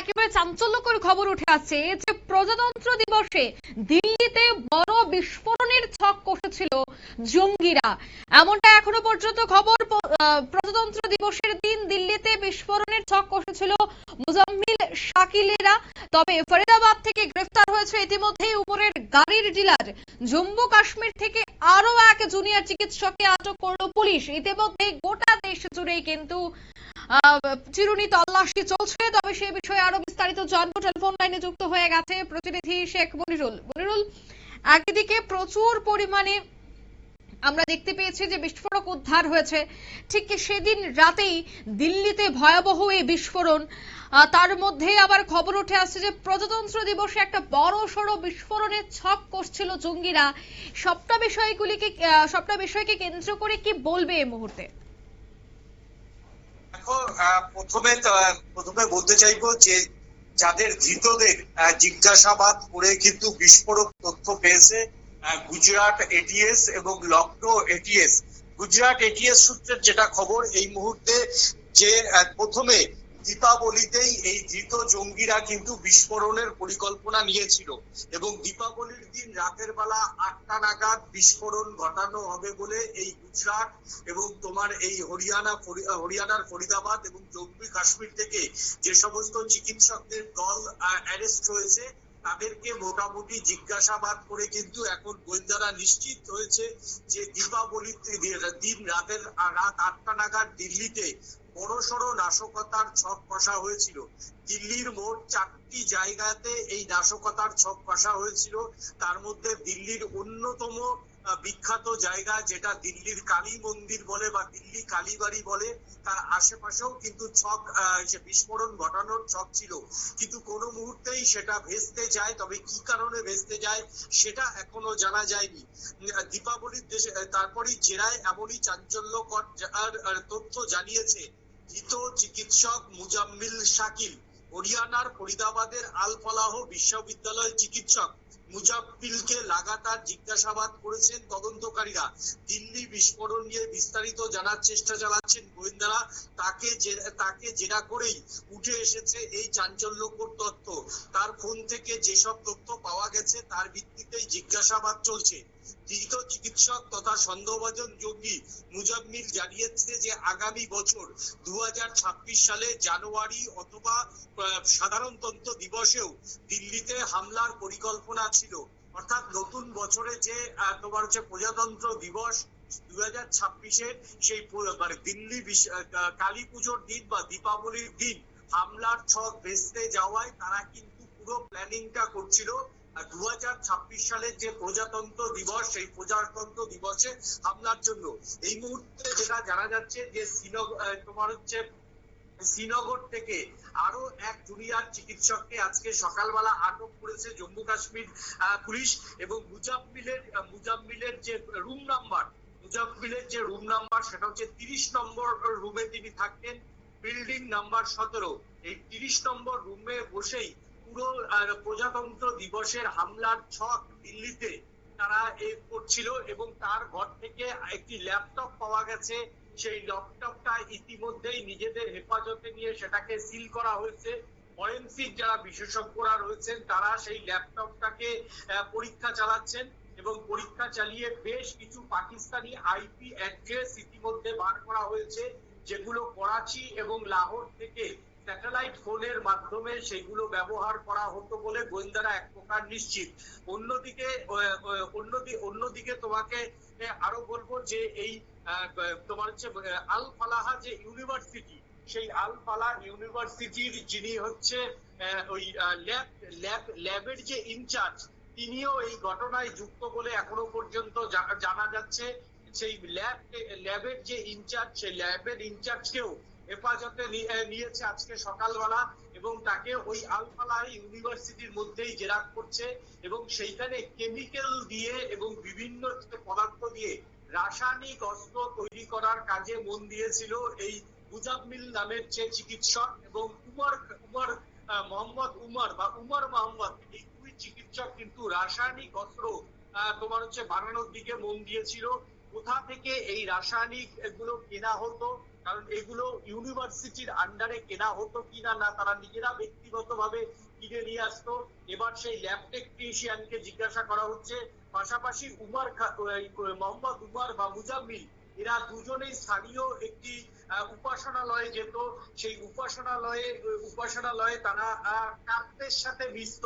একেবারে চাঞ্চল্যকর খবর উঠে আসছে যে প্রজাতন্ত্র দিবসে দিল্লিতে বড় বিস্ফোরণের ছক কষেছিল জঙ্গিরা। এমনটা এখনও পর্যন্ত খবর প্রজাতন্ত্র দিবসের দিন দিল্লিতে বিস্ফোরণের ছক কষেছিল মুজাম্মিল শাকিলেরা। তবে ফরিদাবাদ থেকে গ্রেফতার হয়েছে ইতিমধ্যেই উপরের গাড়ির ডিলার। জম্মু কাশ্মীর থেকে আরও এক জুনিয়র চিকিৎসককে আটক করল পুলিশ। ইতিমধ্যে গোটা দেশ জুড়েই কিন্তু চিরুনি তল্লাশি চলছে, তবে সে বিষয়ে আরও বিস্তারিত জানব। টেলিফোন লাইনে যুক্ত হয়ে গেছে প্রতিনিধি শেখ মনিরুল। মনিরুল, একদিকে প্রচুর পরিমাণে আমরা দেখতে পেয়েছি যে বিস্ফোরক উদ্ধার হয়েছে। ঠিক সেদিন রাতেই দিল্লিতে ভয়াবহ এই বিস্ফোরণ? তার মধ্যে আবার খবর উঠে আসছে যে প্রজাতন্ত্র দিবসে একটা বড় সড়ো বিস্ফোরণের ছক করছিল জঙ্গিরা। সবটা বিষয়গুলিকে সবটা বিষয়কে কেন্দ্র করে কি বলবে এই মুহূর্তে? দেখো প্রথমে প্রথমে বলতে চাইব যে যাদের ধৃতদের জিজ্ঞাসাবাদ করে কিন্তু বিস্ফোরক তথ্য পেয়েছে গুজরাট এটিএস এবং লখনৌ এটিএস গুজরাট এটিএস সূত্রের যেটা খবর, এই মুহূর্তে যে প্রথমে দীপাবলিতেই এই ধৃত জঙ্গিরা কিন্তু বিস্ফোরণের পরিকল্পনা নিয়েছিল। এবং দীপাবলির দিন রাতের বেলা আটটা নাগাদ বিস্ফোরণ ঘটানো হবে বলে এই গুজরাট এবং তোমার এই হরিয়ানা হরিয়ানার ফরিদাবাদ এবং জম্মু, কাশ্মীর থেকে যে সমস্ত চিকিৎসকদের দল অ্যারেস্ট হয়েছে, তাদেরকে মোটামুটি জিজ্ঞাসাবাদ করে কিন্তু এখন গোয়েন্দারা নিশ্চিত হয়েছে যে দীপাবলির দিন রাতের রাত আটটা নাগাদ দিল্লিতে বড়সড় নাশকতার ছক কষা হয়েছিল। দিল্লির মোট চারটি জায়গাতে এই নাশকতার ছক কষা হয়েছিল। তার মধ্যে দিল্লির অন্যতম বিখ্যাত জায়গা যেটা দিল্লির কালী মন্দির বলে বা দিল্লি কালীবাড়ি বলে, তার আশেপাশেও কিন্তু ছক বিস্ফোরণ ঘটানোর ছক ছিল। কিন্তু কোনো মুহূর্তেই সেটা ভেস্তে যায়। তবে কি কারণে ভেস্তে যায় সেটা এখনও জানা যায়নি। দীপাবলির দেশে, তারপরই জেরায় এমনই চাঞ্চল্যকর তথ্য জানিয়েছে ধৃত চিকিৎসক মুজাম্মিল শাকিল, হরিয়ানার ফরিদাবাদের আল ফলাহ বিশ্ববিদ্যালয়ের চিকিৎসক মুজাব্বিলকে লাগাতার জিজ্ঞাসাবাদ করেছেন তদন্তকারীরা। দিল্লি বিস্ফোরণ নিয়ে বিস্তারিত জানার চেষ্টা চালাচ্ছেন গোয়েন্দারা। তাকে তাকে জেরা করেই উঠে এসেছে এই চাঞ্চল্যকর তথ্য। তার ফোন থেকে যেসব তথ্য পাওয়া গেছে তার ভিত্তিতেই জিজ্ঞাসাবাদ চলছে। ধৃত চিকিৎসক তথা সন্দেহভাজন জঙ্গি মুজাম্মিল জানিয়েছে যে আগামী বছর দু সালে জানুয়ারি অথবা সাধারণতন্ত্র দিবসেও দিল্লিতে হামলার পরিকল্পনা ছিল। অর্থাৎ নতুন বছরে যে তোমার হচ্ছে প্রজাতন্ত্র দিবস দু হাজার ছাব্বিশের সেই মানে দিল্লি কালী পুজোর দিন বা দীপাবলির দিন হামলার ছক ভেস্তে যাওয়ায় তারা কিন্তু পুরো প্ল্যানিংটা করছিল। দু হাজার ছাব্বিশ সালের যে প্রজাতন্ত্র দিবস, সেই প্রজাতন্ত্র দিবসে হামলার জন্য এই মুহূর্তে যেটা জানা যাচ্ছে যে তোমার হচ্ছে শ্রীনগর থেকে আরও এক জুনিয়র চিকিৎসককে আজকে সকালবেলা আটক করেছে জম্মু কাশ্মীর পুলিশ এবং মুজাম্মিলের মুজাম্মিলের যে রুম নাম্বার, মুজাম্মিলের যে রুম নাম্বার, সেটা হচ্ছে তিরিশ নম্বর রুমে তিনি থাকতেন। বিল্ডিং নাম্বার সতেরো। এই তিরিশ নম্বর রুমে বসেই প্রজাতন্ত্র দিবসের হামলার ছক দিল্লিতে তারা এ করছিল এবং তার ঘর থেকে একটি ল্যাপটপ পাওয়া গেছে। সেই ল্যাপটপটা ইতিমধ্যেই নিজেদের হেফাজতে নিয়ে সেটাকে সিল করা হয়েছে। ফরেন্সিক যারা বিশেষজ্ঞরা রয়েছেন, তারা সেই ল্যাপটপটাকে পরীক্ষা চালাচ্ছেন এবং পরীক্ষা চালিয়ে বেশ কিছু পাকিস্তানি আইপি অ্যাড্রেস ইতিমধ্যে বার করা হয়েছে, যেগুলো করাচি এবং লাহোর থেকে স্যাটেলাইট ফোনের মাধ্যমে সেগুলো ব্যবহার করা হতো বলে গোয়েন্দারা এক প্রকার নিশ্চিত। অন্যদিকে অন্যদিকে তোমাকে আরও বলব যে এই তোমার হচ্ছে আল ফালাহা যে ইউনিভার্সিটি, সেই আল ফালাহ ইউনিভার্সিটির যিনি হচ্ছে ওই ল্যাব ল্যাব, ল্যাবের যে ইনচার্জ, তিনিও এই ঘটনায় যুক্ত বলে এখনও পর্যন্ত জানা যাচ্ছে। সেই ল্যাব ল্যাবের যে ইনচার্জ, সেই ল্যাবের ইনচার্জকেও হেফাজতে নিয়েছে আজকে সকালবেলা এবং তাকে ওই আলফালা ইউনিভার্সিটির মধ্যেই জেরা করছে এবং সেইখানে কেমিক্যাল দিয়ে এবং বিভিন্ন পদার্থ দিয়ে রাসায়নিক অস্ত্র তৈরি করার কাজে মন দিয়েছিল এই মুজাম্মিল নামের যে চিকিৎসক এবং উমর উমর মোহাম্মদ উমর বা উমর মোহাম্মদ, এই দুই চিকিৎসক কিন্তু রাসায়নিক অস্ত্র তোমার হচ্ছে বানানোর দিকে মন দিয়েছিল। কোথা থেকে এই রাসায়নিক এগুলো কেনা হতো? কারণ এগুলো ইউনিভার্সিটির আন্ডারে কেনা হতো কিনা না, তারা নিজেরা ব্যক্তিগত ভাবে কিনে নিয়ে আসতো। এবার সেই ল্যাব টেকনিশিয়ানকে জিজ্ঞাসা করা হচ্ছে, পাশাপাশি উমার মোহাম্মদ উমার বা মুজাম্মিল এরা দুজনেই স্থানীয় একটি উপাসনালয়ে যেত। সেই উপাসনালয়ে উপাসনালয়ে তারা কাপ্তের সাথে মিশত।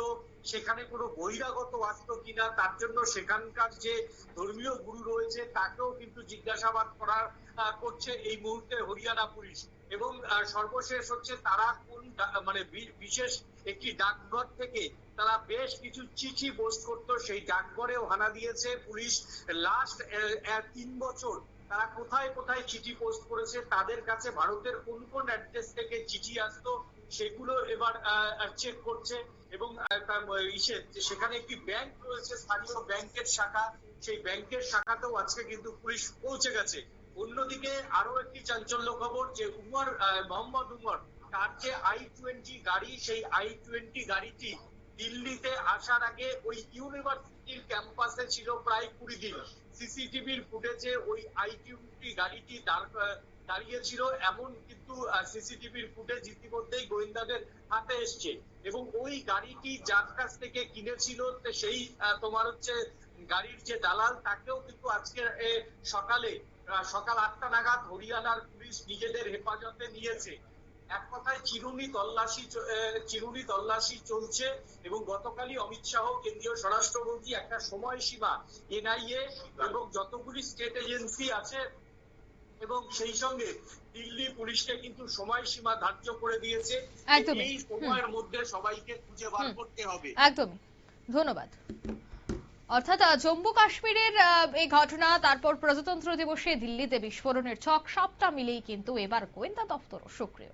সেখানে কোনো বহিরাগত আসতো কিনা, তার জন্য সেখানকার যে ধর্মীয় গুরু রয়েছে, তাকেও কিন্তু জিজ্ঞাসাবাদ করার করছে এই মুহূর্তে হরিয়ানা পুলিশ। এবং সর্বশেষ হচ্ছে তারা কোন মানে বিশেষ একটি ডাকঘর থেকে তারা বেশ কিছু চিঠি পোস্ট করতো। সেই ডাকঘরেও হানা দিয়েছে পুলিশ। লাস্ট তিন বছর তারা কোথায় কোথায় চিঠি পোস্ট করেছে, তাদের কাছে ভারতের কোন কোন অ্যাড্রেস থেকে চিঠি আসতো, সেগুলো এবার চেক করছে এবং সেখানে একটি ব্যাংক রয়েছে, স্থানীয় ব্যাংকের শাখা, সেই ব্যাংকের শাখাতেও আজকে কিন্তু পুলিশ পৌঁছে গেছে। অন্যদিকে আরও একটি চাঞ্চল্য খবর যে উমর মোহাম্মদ উমর, তার যে আই টোয়েন্টি গাড়ি, সেই আই টোয়েন্টি গাড়িটি দিল্লিতে আসার আগে ওই ইউনিভার্সিটির ক্যাম্পাসে ছিল প্রায় কুড়ি দিন। সিসিটিভির ফুটেজে ওই আইটিউটি গাড়িটি দাঁড়িয়েছিল। এমন কিন্তু সিসিটিভির ফুটেজ ইতিমধ্যেই গোয়েন্দাদের হাতে এসছে। এবং ওই গাড়িটি যার কাছ থেকে কিনেছিল সেই তোমার হচ্ছে গাড়ির যে দালাল, তাকেও কিন্তু আজকে সকালে সকাল আটটা নাগাদ হরিয়ানার পুলিশ নিজেদের হেফাজতে নিয়েছে। এক কথায় চিরুনি তল্লাশি চিরুনি তল্লাশি চলছে এবং গতকালই অমিত শাহ কেন্দ্রীয় স্বরাষ্ট্রমন্ত্রী একটা সময়সীমা এনআইএ এবং যতগুলি স্টেট এজেন্সি আছে এবং সেই সঙ্গে দিল্লি পুলিশকে কিন্তু সময়সীমা ধার্য করে দিয়েছে। এই সময়ের মধ্যে সবাইকে খুঁজে বার করতে হবে। একদমই। ধন্যবাদ। অর্থাৎ জম্মু কাশ্মীরের এই ঘটনা তারপর প্রজাতন্ত্র দিবসে দিল্লিতে বিস্ফোরণের ছক সবটা মিলেই কিন্তু এবার গোয়েন্দা দপ্তর সক্রিয়।